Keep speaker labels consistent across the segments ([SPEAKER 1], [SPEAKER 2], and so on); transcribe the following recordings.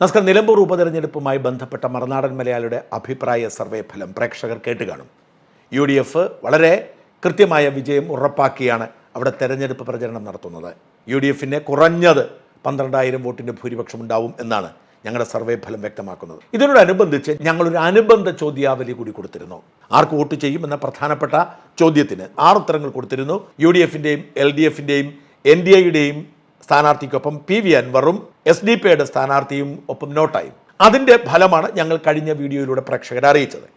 [SPEAKER 1] നമസ്കാരം. നിലമ്പൂർ ഉപതെരഞ്ഞെടുപ്പുമായി ബന്ധപ്പെട്ട മറുനാടൻ മലയാളിയുടെ അഭിപ്രായ സർവേ ഫലം പ്രേക്ഷകർ കേട്ട് കാണും. യു ഡി എഫ് വളരെ കൃത്യമായ വിജയം ഉറപ്പാക്കിയാണ് അവിടെ തെരഞ്ഞെടുപ്പ് പ്രചരണം നടത്തുന്നത്. യു ഡി എഫിന് കുറഞ്ഞത് പന്ത്രണ്ടായിരം വോട്ടിന്റെ ഭൂരിപക്ഷം ഉണ്ടാവും എന്നാണ് ഞങ്ങളുടെ സർവേ ഫലം വ്യക്തമാക്കുന്നത്. ഇതിനോടനുബന്ധിച്ച് ഞങ്ങളൊരു അനുബന്ധ ചോദ്യാവലി കൂടി കൊടുത്തിരുന്നു. ആർക്ക് വോട്ട് ചെയ്യും എന്ന പ്രധാനപ്പെട്ട ചോദ്യത്തിന് ആറ് ഉത്തരങ്ങൾ കൊടുത്തിരുന്നു. യു ഡി എഫിന്റെയും എൽ ഡി എഫിന്റെയും എൻ ഡി എയുടെയും സ്ഥാനാർത്ഥിക്കൊപ്പം പി വി അൻവറും എസ് ഡി പിയുടെ സ്ഥാനാർത്ഥിയും ഒപ്പം നോട്ടായും. അതിന്റെ ഫലമാണ് ഞങ്ങൾ കഴിഞ്ഞ വീഡിയോയിലൂടെ പ്രേക്ഷകരെ അറിയിച്ചത്.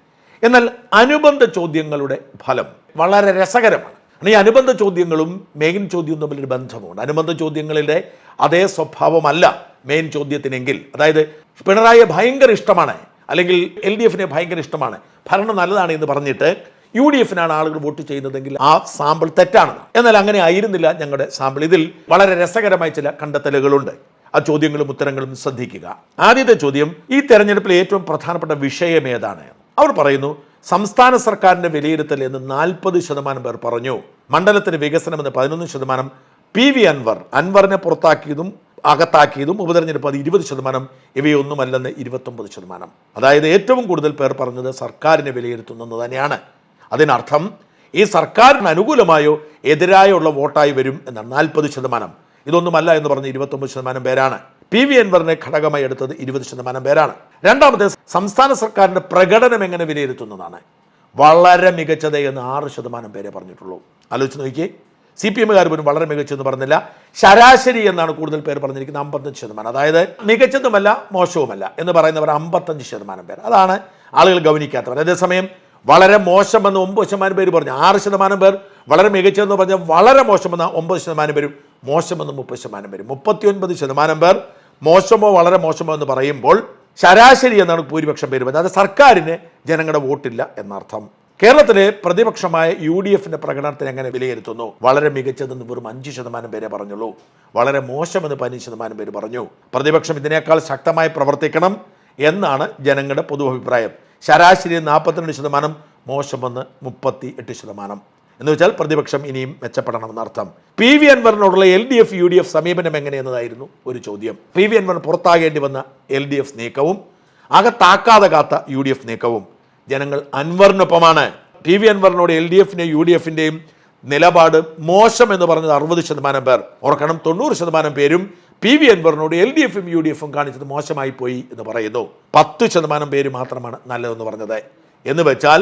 [SPEAKER 1] എന്നാൽ അനുബന്ധ ചോദ്യങ്ങളുടെ ഫലം വളരെ രസകരമാണ്. ഈ അനുബന്ധ ചോദ്യങ്ങളും മെയിൻ ചോദ്യവും തമ്മിലൊരു ബന്ധമുണ്ട്. അനുബന്ധ ചോദ്യങ്ങളിലെ അതേ സ്വഭാവമല്ല മെയിൻ ചോദ്യത്തിനെങ്കിൽ. അതായത് പിണറായിയെ ഭയങ്കര ഇഷ്ടമാണ്. അല്ലെങ്കിൽ എൽ ഡി എഫിനെ ഭയങ്കര ഇഷ്ടമാണ്. ഭരണം നല്ലതാണ് എന്ന് പറഞ്ഞിട്ട് യു ഡി എഫിനാണ് ആളുകൾ വോട്ട് ചെയ്യുന്നതെങ്കിൽ ആ സാമ്പിൾ തെറ്റാണ്. എന്നാൽ അങ്ങനെ ആയിരുന്നില്ല ഞങ്ങളുടെ സാമ്പിൾ. ഇതിൽ വളരെ രസകരമായ ചില കണ്ടെത്തലുകളുണ്ട്. ആ ചോദ്യങ്ങളും ഉത്തരങ്ങളും ശ്രദ്ധിക്കുക. ആദ്യത്തെ ചോദ്യം ഈ തെരഞ്ഞെടുപ്പിലെ ഏറ്റവും പ്രധാനപ്പെട്ട വിഷയം ഏതാണ്? അവർ പറയുന്നു സംസ്ഥാന സർക്കാരിന്റെ വിലയിരുത്തൽ എന്ന് നാൽപ്പത് ശതമാനം പേർ പറഞ്ഞു. മണ്ഡലത്തിന് വികസനം എന്ന് പതിനൊന്ന് ശതമാനം. പി വി അൻവർ അൻവറിനെ പുറത്താക്കിയതും അകത്താക്കിയതും ഉപതെരഞ്ഞെടുപ്പ് അത് ഇരുപത് ശതമാനം ഇവയൊന്നുമല്ലെന്ന് ഇരുപത്തൊമ്പത് ശതമാനം. അതായത് ഏറ്റവും കൂടുതൽ പേർ പറഞ്ഞത് സർക്കാരിനെ വിലയിരുത്തുന്നത് തന്നെയാണ്. അതിനർത്ഥം ഈ സർക്കാരിന് അനുകൂലമായോ എതിരായുള്ള വോട്ടായി വരും എന്നാണ് നാൽപ്പത് ശതമാനം. ഇതൊന്നുമല്ല എന്ന് പറഞ്ഞ് ഇരുപത്തൊമ്പത് ശതമാനം പേരാണ്. പി വി അൻവറിനെ ഘടകമായി എടുത്തത് ഇരുപത് ശതമാനം പേരാണ്. രണ്ടാമത്തെ സംസ്ഥാന സർക്കാരിന്റെ പ്രകടനം എങ്ങനെ വിലയിരുത്തുന്നതാണ്? വളരെ മികച്ചത് എന്ന് ആറ് ശതമാനം പേരെ പറഞ്ഞിട്ടുള്ളൂ. ആലോചിച്ച് നോക്കിയേ. സി പി എമ്മുകാർ പോലും വളരെ മികച്ചെന്ന് പറഞ്ഞില്ല. ശരാശരി എന്നാണ് കൂടുതൽ പേർ പറഞ്ഞിരിക്കുന്നത് അമ്പത്തഞ്ച് ശതമാനം. അതായത് മികച്ചതുമല്ല മോശവുമല്ല എന്ന് പറയുന്നവർ അമ്പത്തഞ്ച് ശതമാനം പേർ അതാണ് ആളുകൾ ഗവനിക്കാത്തവർ അതേസമയം വളരെ മോശമെന്ന് ഒമ്പത് ശതമാനം പേര് പറഞ്ഞു. ആറ് ശതമാനം പേർ വളരെ മികച്ചതെന്ന് പറഞ്ഞാൽ വളരെ മോശമെന്ന് ഒമ്പത് ശതമാനം പേരും മോശമെന്ന് മുപ്പത് ശതമാനം പേരും. മുപ്പത്തിയൊൻപത് ശതമാനം പേർ മോശമോ വളരെ മോശമോ എന്ന് പറയുമ്പോൾ ശരാശരി എന്നാണ് ഭൂരിപക്ഷം പേര് പറഞ്ഞത്. അത് സർക്കാരിന് ജനങ്ങളുടെ വോട്ടില്ല എന്നർത്ഥം. കേരളത്തിലെ പ്രതിപക്ഷമായ യു ഡി എഫിന്റെ പ്രകടനത്തിന് എങ്ങനെ വിലയിരുത്തുന്നു? വളരെ മികച്ചതെന്ന് വെറും അഞ്ച് ശതമാനം പേരെ പറഞ്ഞുള്ളൂ. വളരെ മോശമെന്ന് പതിനഞ്ച് ശതമാനം പേര് പറഞ്ഞു. പ്രതിപക്ഷം ഇതിനേക്കാൾ ശക്തമായി പ്രവർത്തിക്കണം എന്നാണ് ജനങ്ങളുടെ പൊതു അഭിപ്രായം ശരാശരി നാൽപ്പത്തിരണ്ട് ശതമാനം മോശമെന്ന് മുപ്പത്തി എട്ട് ശതമാനം. എന്ന് വെച്ചാൽ പ്രതിപക്ഷം ഇനിയും മെച്ചപ്പെടണമെന്നർത്ഥം P V അൻവറിനോടുള്ള L D F U D F സമീപനം എങ്ങനെയെന്നതായിരുന്നു ഒരു ചോദ്യം. പി വി അൻവർ പുറത്താകേണ്ടി വന്ന എൽ ഡി എഫ് നീക്കവും അകത്താക്കാതെ കാത്ത യു ഡി എഫ് നീക്കവും. ജനങ്ങൾ അൻവറിനൊപ്പമാണ്. പി വി അൻവറിനോട് എൽ ഡി എഫിന്റെയും യു ഡി എഫിന്റെയും നിലപാട് മോശം എന്ന് പറഞ്ഞത് അറുപത് ശതമാനം പേർ. ഓർക്കണം തൊണ്ണൂറ് ശതമാനം പേരും പി വി അൻവറിനോട് എൽ ഡി എഫും യു ഡി എഫും കാണിച്ചത് മോശമായി പോയി എന്ന് പറയുന്നു. പത്ത് ശതമാനം പേര് മാത്രമാണ് നല്ലതെന്ന് പറഞ്ഞത്. എന്ന് വെച്ചാൽ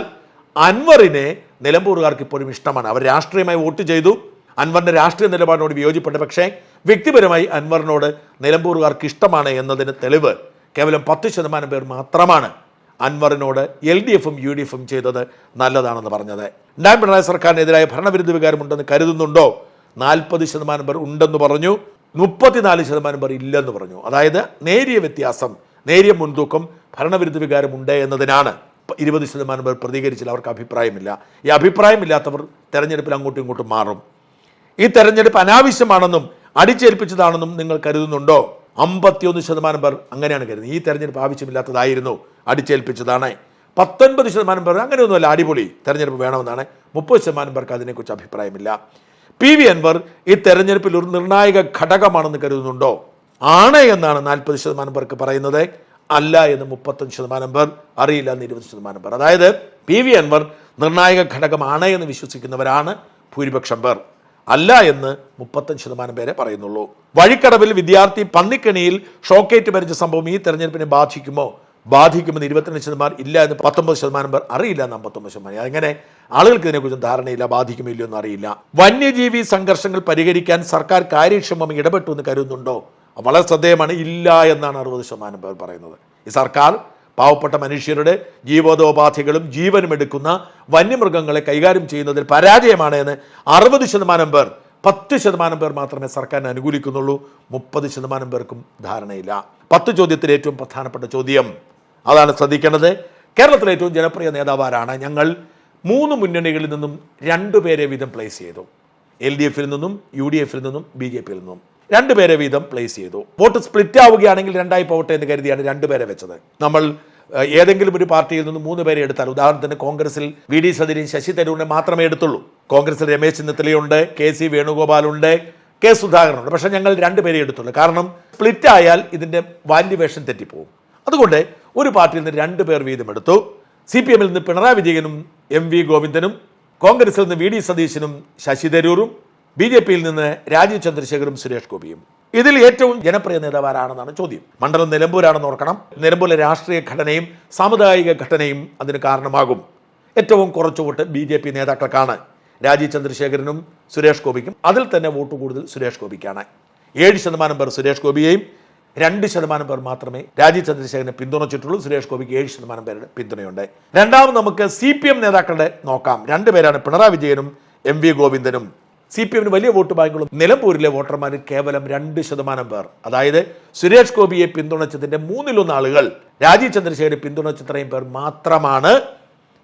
[SPEAKER 1] അൻവറിനെ നിലമ്പൂറുകാർക്ക് ഇപ്പോഴും ഇഷ്ടമാണ്. അവർ രാഷ്ട്രീയമായി വോട്ട് ചെയ്തു. അൻവറിന്റെ രാഷ്ട്രീയ നിലപാടിനോട് വിയോജിപ്പെട്ട് പക്ഷേ വ്യക്തിപരമായി അൻവറിനോട് നിലമ്പൂറുകാർക്ക് ഇഷ്ടമാണ് എന്നതിന് തെളിവ് കേവലം പത്ത് ശതമാനം പേർ മാത്രമാണ് അൻവറിനോട് എൽ ഡി എഫും യു ഡി എഫും ചെയ്തത് നല്ലതാണെന്ന് പറഞ്ഞത്. രണ്ടാം പിണറായി സർക്കാരിനെതിരായ ഭരണവിരുദ്ധ വികാരമുണ്ടെന്ന് കരുതുന്നുണ്ടോ? നാൽപ്പത് ശതമാനം പേർ ഉണ്ടെന്ന് പറഞ്ഞു. മുപ്പത്തിനാല് ശതമാനം പേർ ഇല്ലെന്ന് പറഞ്ഞു. അതായത് നേരിയ വ്യത്യാസം നേരിയ മുൻതൂക്കം ഭരണവിരുദ്ധ വികാരമുണ്ട് എന്നതിനാണ് ഇരുപത് ശതമാനം പേർ പ്രതികരിച്ചില്ല അവർക്ക് അഭിപ്രായമില്ല. ഈ അഭിപ്രായമില്ലാത്തവർ തെരഞ്ഞെടുപ്പിൽ അങ്ങോട്ടും ഇങ്ങോട്ടും മാറും. ഈ തെരഞ്ഞെടുപ്പ് അനാവശ്യമാണെന്നും അടിച്ചേൽപ്പിച്ചതാണെന്നും നിങ്ങൾ കരുതുന്നുണ്ടോ? അമ്പത്തിയൊന്ന് ശതമാനം പേർ അങ്ങനെയാണ് കരുതുന്നത്. ഈ തെരഞ്ഞെടുപ്പ് ആവശ്യമില്ലാത്തതായിരുന്നു അടിച്ചേൽപ്പിച്ചതാണ്. പത്തൊൻപത് ശതമാനം പേർ അങ്ങനെയൊന്നുമല്ല അടിപൊളി തെരഞ്ഞെടുപ്പ് വേണമെന്നാണ്. മുപ്പത് ശതമാനം പേർക്ക് അതിനെക്കുറിച്ച് അഭിപ്രായമില്ല. പി വി അൻവർ ഈ തെരഞ്ഞെടുപ്പിൽ ഒരു നിർണായക ഘടകമാണെന്ന് കരുതുന്നുണ്ടോ? ആണ് എന്നാണ് നാൽപ്പത് ശതമാനം പേർക്ക് പറയുന്നത്. അല്ല എന്ന് മുപ്പത്തഞ്ച് ശതമാനം പേർ അറിയില്ല എന്ന് ഇരുപത് ശതമാനം പേർ. അതായത് പി വി അൻവർ നിർണായക ഘടകമാണ് എന്ന് വിശ്വസിക്കുന്നവരാണ് ഭൂരിപക്ഷം പേർ. അല്ല എന്ന് മുപ്പത്തഞ്ച് ശതമാനം പേരെ പറയുന്നുള്ളൂ. വഴിക്കടവിൽ വിദ്യാർത്ഥി പന്നിക്കണിയിൽ ഷോക്കേറ്റ് മരിച്ച സംഭവം ഈ തെരഞ്ഞെടുപ്പിനെ ബാധിക്കുമോ? ബാധിക്കുമെന്ന് ഇരുപത്തിരണ്ട് ശതമാനം ഇല്ല എന്ന് പത്തൊമ്പത് ശതമാനം പേർ അറിയില്ല എന്ന് അമ്പത്തൊമ്പത് ശതമാനം. അങ്ങനെ ആളുകൾക്ക് ഇതിനെക്കുറിച്ച് ധാരണയില്ല ബാധിക്കുമോ ഇല്ലയോ എന്ന് അറിയില്ല. വന്യജീവി സംഘർഷങ്ങൾ പരിഹരിക്കാൻ സർക്കാർ കാര്യക്ഷമം ഇടപെട്ടു എന്ന് കരുതുന്നുണ്ടോ? വളരെ ശ്രദ്ധേയമാണ്. ഇല്ല എന്നാണ് അറുപത് ശതമാനം പേർ പറയുന്നത്. ഈ സർക്കാർ പാവപ്പെട്ട മനുഷ്യരുടെ ജീവതോപാധികളും ജീവനും എടുക്കുന്ന വന്യമൃഗങ്ങളെ കൈകാര്യം ചെയ്യുന്നതിൽ പരാജയമാണ് എന്ന് അറുപത് ശതമാനം പേർ പത്ത് ശതമാനം പേർ മാത്രമേ സർക്കാരിനെ അനുകൂലിക്കുന്നുള്ളൂ. മുപ്പത് ശതമാനം പേർക്കും ധാരണയില്ല. പത്ത് ചോദ്യത്തിൽ ഏറ്റവും പ്രധാനപ്പെട്ട ചോദ്യം അതാണ് ശ്രദ്ധിക്കേണ്ടത്. കേരളത്തിലെ ഏറ്റവും ജനപ്രിയ നേതാവ് ആരാണ് ഞങ്ങൾ. മൂന്ന് മുന്നണികളിൽ നിന്നും രണ്ടുപേരെ വീതം പ്ലേസ് ചെയ്തു. എൽ ഡി എഫിൽ നിന്നും യു ഡി എഫിൽ നിന്നും ബി ജെ പിയിൽ നിന്നും. രണ്ടുപേരെ വീതം പ്ലേസ് ചെയ്തു. വോട്ട് സ്പ്ലിറ്റ് ആവുകയാണെങ്കിൽ രണ്ടായി പോകട്ടെ എന്ന് കരുതിയാണ് രണ്ടുപേരെ വെച്ചത്. നമ്മൾ ഏതെങ്കിലും ഒരു പാർട്ടിയിൽ നിന്ന് മൂന്ന് പേരെ എടുത്താൽ ഉദാഹരണത്തിന് കോൺഗ്രസിൽ വി ഡി സതീരൻ ശശി തരൂരിനെ മാത്രമേ എടുത്തുള്ളൂ. കോൺഗ്രസിൽ രമേശ് ചെന്നിത്തലയുണ്ട് കെ സി വേണുഗോപാലുണ്ട് കെ സുധാകരനുണ്ട് പക്ഷേ ഞങ്ങൾ രണ്ടുപേരെ എടുത്തുള്ളൂ. കാരണം സ്പ്ലിറ്റ് ആയാൽ ഇതിന്റെ വാല്യുവേഷൻ തെറ്റിപ്പോവും. അതുകൊണ്ട് ഒരു പാർട്ടിയിൽ നിന്ന് രണ്ട് പേർ വീതം എടുത്തു. സി പി എമ്മിൽ നിന്ന് പിണറായി വിജയനും എം വി ഗോവിന്ദനും കോൺഗ്രസിൽ നിന്ന് വി ഡി സതീശനും ശശി തരൂരും ബി ജെ പിയിൽ നിന്ന് രാജീവ് ചന്ദ്രശേഖരും സുരേഷ് ഗോപിയും. ഇതിൽ ഏറ്റവും ജനപ്രിയ നേതാവ് ആരാണെന്നാണ് ചോദ്യം. മണ്ഡലം നിലമ്പൂരാണെന്ന് ഓർക്കണം. നിലമ്പൂരിലെ രാഷ്ട്രീയ ഘടനയും സാമുദായിക ഘടനയും അതിന് കാരണമാകും. ഏറ്റവും കുറച്ച് വോട്ട് ബി ജെ പി നേതാക്കൾക്കാണ്. രാജീവ് ചന്ദ്രശേഖരനും സുരേഷ് ഗോപിക്കും. അതിൽ തന്നെ വോട്ട് കൂടുതൽ സുരേഷ് ഗോപിക്കാണ്. ഏഴ് ശതമാനം പേർ സുരേഷ് ഗോപിയെയും രണ്ട് ശതമാനം പേർ മാത്രമേ രാജീവ് ചന്ദ്രശേഖരനെ പിന്തുണച്ചിട്ടുള്ളൂ. സുരേഷ് ഗോപിക്ക് ഏഴ് ശതമാനം പേരുടെ പിന്തുണയുണ്ട്. രണ്ടാമത് നമുക്ക് സി പി എം നേതാക്കളുടെ നോക്കാം. രണ്ടുപേരാണ് പിണറായി വിജയനും എം വി ഗോവിന്ദനും. സി പി എമ്മിന് വലിയ വോട്ട് ബാങ്കുകളും നിലമ്പൂരിലെ വോട്ടർമാർ കേവലം രണ്ട് ശതമാനം പേർ. അതായത് സുരേഷ് ഗോപിയെ പിന്തുണച്ചതിന്റെ മൂന്നിലൊന്ന് ആളുകൾ രാജീവ് ചന്ദ്രശേഖരെ പിന്തുണച്ചത്രയും പേർ മാത്രമാണ്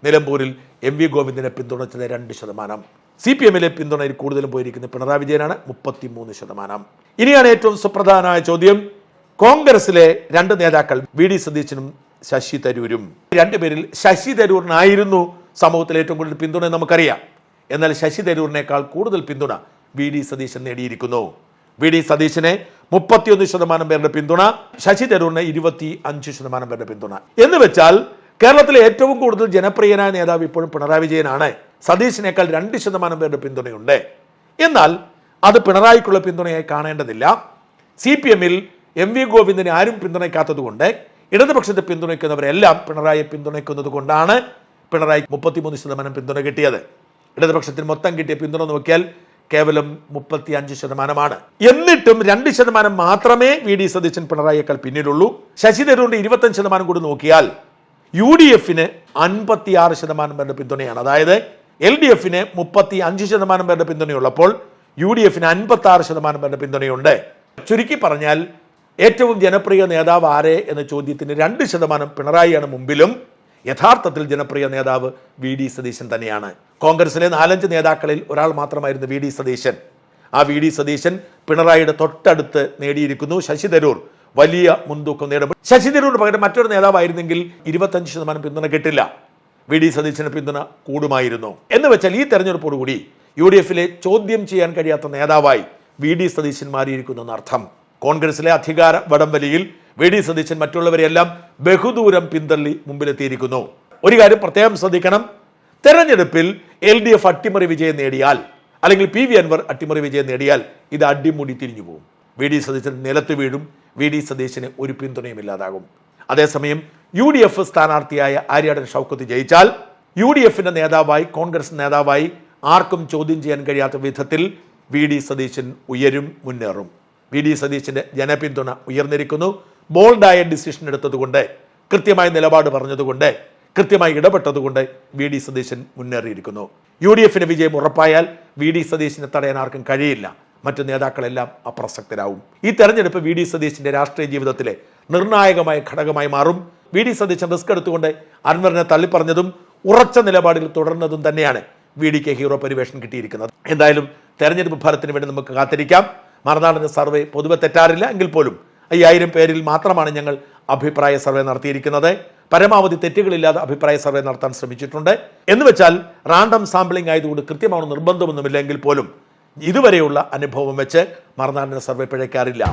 [SPEAKER 1] നിലമ്പൂരിൽ എം വി ഗോവിന്ദനെ പിന്തുണച്ചത് രണ്ട് ശതമാനം. സി പി എമ്മിലെ പിന്തുണയിൽ കൂടുതലും പോയിരിക്കുന്ന പിണറായി വിജയനാണ് മുപ്പത്തിമൂന്ന് ശതമാനം. ഇനിയാണ് ഏറ്റവും സുപ്രധാനമായ ചോദ്യം. കോൺഗ്രസിലെ രണ്ട് നേതാക്കൾ വി ഡി സതീശനും ശശി തരൂരും. രണ്ടുപേരിൽ ശശി തരൂറിനായിരുന്നു സമൂഹത്തിൽ ഏറ്റവും കൂടുതൽ പിന്തുണ നമുക്കറിയാം. എന്നാൽ ശശി തരൂറിനേക്കാൾ കൂടുതൽ പിന്തുണ വി ഡി സതീശൻ നേടിയിരിക്കുന്നു. വി ഡി സതീശനെ മുപ്പത്തിയൊന്ന് ശതമാനം പേരുടെ പിന്തുണ ശശി തരൂറിന് ഇരുപത്തി അഞ്ച് ശതമാനം പേരുടെ പിന്തുണ. എന്ന് വെച്ചാൽ കേരളത്തിലെ ഏറ്റവും കൂടുതൽ ജനപ്രിയനായ നേതാവ് ഇപ്പോഴും പിണറായി വിജയനാണ്. സതീശിനേക്കാൾ രണ്ട് ശതമാനം പേരുടെ പിന്തുണയുണ്ട്. എന്നാൽ അത് പിണറായിക്കുള്ള പിന്തുണയായി കാണേണ്ടതില്ല. സി പി എമ്മിൽ എം വി ഗോവിന്ദനെ ആരും പിന്തുണയ്ക്കാത്തതുകൊണ്ട് ഇടതുപക്ഷത്തെ പിന്തുണയ്ക്കുന്നവരെല്ലാം പിണറായിയെ പിന്തുണയ്ക്കുന്നത് കൊണ്ടാണ് പിണറായി മുപ്പത്തിമൂന്ന് ശതമാനം പിന്തുണ കിട്ടിയത്. ഇടതുപക്ഷത്തിന് മൊത്തം കിട്ടിയ പിന്തുണ നോക്കിയാൽ കേവലം മുപ്പത്തി അഞ്ച് ശതമാനമാണ്. എന്നിട്ടും രണ്ട് ശതമാനം മാത്രമേ വി ഡി സതീശൻ പിണറായിയേക്കാൾ പിന്നിലുള്ളൂ. ശശി തരൂരിന്റെ ഇരുപത്തഞ്ച് ശതമാനം കൂടി നോക്കിയാൽ യു ഡി എഫിന് അൻപത്തിയാറ് ശതമാനം പേരുടെ പിന്തുണയാണ്. അതായത് എൽ ഡി എഫിന് മുപ്പത്തി അഞ്ച് ശതമാനം പേരുടെ പിന്തുണയുള്ളപ്പോൾ യു ഡി എഫിന് അൻപത്തി ആറ് ശതമാനം പേരുടെ പിന്തുണയുണ്ട്. ചുരുക്കി പറഞ്ഞാൽ ഏറ്റവും ജനപ്രിയ നേതാവ് ആരെ എന്ന ചോദ്യത്തിന് രണ്ട് ശതമാനം പിണറായിയാണ് മുമ്പിലും. യഥാർത്ഥത്തിൽ ജനപ്രിയ നേതാവ് വി ഡി സതീശൻ തന്നെയാണ്. കോൺഗ്രസിലെ നാലഞ്ച് നേതാക്കളിൽ ഒരാൾ മാത്രമായിരുന്നു വി ഡി സതീശൻ. ആ വി ഡി സതീശൻ പിണറായിയുടെ തൊട്ടടുത്ത് നേടിയിരിക്കുന്നു ശശി തരൂർ. വലിയ മുൻതൂക്കം നേടുമ്പോൾ ശശി തരൂരിന് പകരം മറ്റൊരു നേതാവായിരുന്നെങ്കിൽ ഇരുപത്തഞ്ച് ശതമാനം പിന്തുണ കിട്ടില്ല. വി ഡി സതീശന് പിന്തുണ കൂടുമായിരുന്നു. എന്ന് വെച്ചാൽ ഈ തെരഞ്ഞെടുപ്പോടുകൂടി യു ഡി എഫിലെ ചോദ്യം ചെയ്യാൻ കഴിയാത്ത നേതാവായി വി ഡി സതീശൻ മാറിയിരിക്കുന്നു എന്നർത്ഥം. കോൺഗ്രസിലെ അധികാര വടംവലിയിൽ വി ഡി സതീശൻ മറ്റുള്ളവരെല്ലാം ബഹുദൂരം പിന്തള്ളി മുമ്പിലെത്തിയിരിക്കുന്നു. ഒരു കാര്യം പ്രത്യേകം ശ്രദ്ധിക്കണം. തെരഞ്ഞെടുപ്പിൽ എൽ ഡി എഫ് അട്ടിമറി വിജയം നേടിയാൽ അല്ലെങ്കിൽ പി വി അൻവർ അട്ടിമറി വിജയം നേടിയാൽ ഇത് അടിമുടി തിരിഞ്ഞു പോകും. വി ഡി സതീശൻ നിലത്ത് വീഴും വി ഡി സതീശന് ഒരു പിന്തുണയും ഇല്ലാതാകും. അതേസമയം യു ഡി എഫ് സ്ഥാനാർത്ഥിയായ ആര്യാടൻ ഷൗക്കത്ത് ജയിച്ചാൽ യു ഡി എഫിന്റെ നേതാവായി കോൺഗ്രസ് നേതാവായി ആർക്കും ചോദ്യം ചെയ്യാൻ കഴിയാത്ത വിധത്തിൽ വി ഡി സതീശൻ ഉയരും മുന്നേറും. വി ഡി സതീശിന്റെ ജനപിന്തുണ ഉയർന്നിരിക്കുന്നു. ബോൾഡായ ഡിസിഷൻ എടുത്തതുകൊണ്ട് കൃത്യമായ നിലപാട് പറഞ്ഞതുകൊണ്ട് കൃത്യമായി ഇടപെട്ടതുകൊണ്ട് വി ഡി സതീശൻ മുന്നേറിയിരിക്കുന്നു. യു ഡി എഫിന്റെ വിജയം ഉറപ്പായാൽ വി ഡി സതീശിനെ തടയാൻ ആർക്കും കഴിയില്ല. മറ്റു നേതാക്കളെല്ലാം അപ്രസക്തരാകും ഈ തെരഞ്ഞെടുപ്പ് വി ഡി സതീശിന്റെ രാഷ്ട്രീയ ജീവിതത്തിലെ നിർണായകമായ ഘടകമായി മാറും. വി ഡി സതീശൻ റിസ്ക് എടുത്തുകൊണ്ട് അൻവറിനെ തള്ളിപ്പറഞ്ഞതും ഉറച്ച നിലപാടിൽ തുടർന്നതും തന്നെയാണ് വി ഡിക്ക് ഹീറോ പരിവേഷം കിട്ടിയിരിക്കുന്നത്. എന്തായാലും തെരഞ്ഞെടുപ്പ് ഫലത്തിന് വേണ്ടി നമുക്ക് കാത്തിരിക്കാം. മറുനാടിന്റെ സർവേ പൊതുവെ തെറ്റാറില്ല എങ്കിൽ പോലും അയ്യായിരം പേരിൽ മാത്രമാണ് ഞങ്ങൾ അഭിപ്രായ സർവേ നടത്തിയിരിക്കുന്നത്. പരമാവധി തെറ്റുകളില്ലാതെ അഭിപ്രായ സർവേ നടത്താൻ ശ്രമിച്ചിട്ടുണ്ട്. എന്ന് വെച്ചാൽ റാൻഡം സാമ്പിളിംഗ് ആയതുകൊണ്ട് കൃത്യമാണ് നിർബന്ധമൊന്നുമില്ല എങ്കിൽ പോലും ഇതുവരെയുള്ള അനുഭവം വെച്ച് മറുനാടിന്റെ സർവേ പിഴയ്ക്കാറില്ല.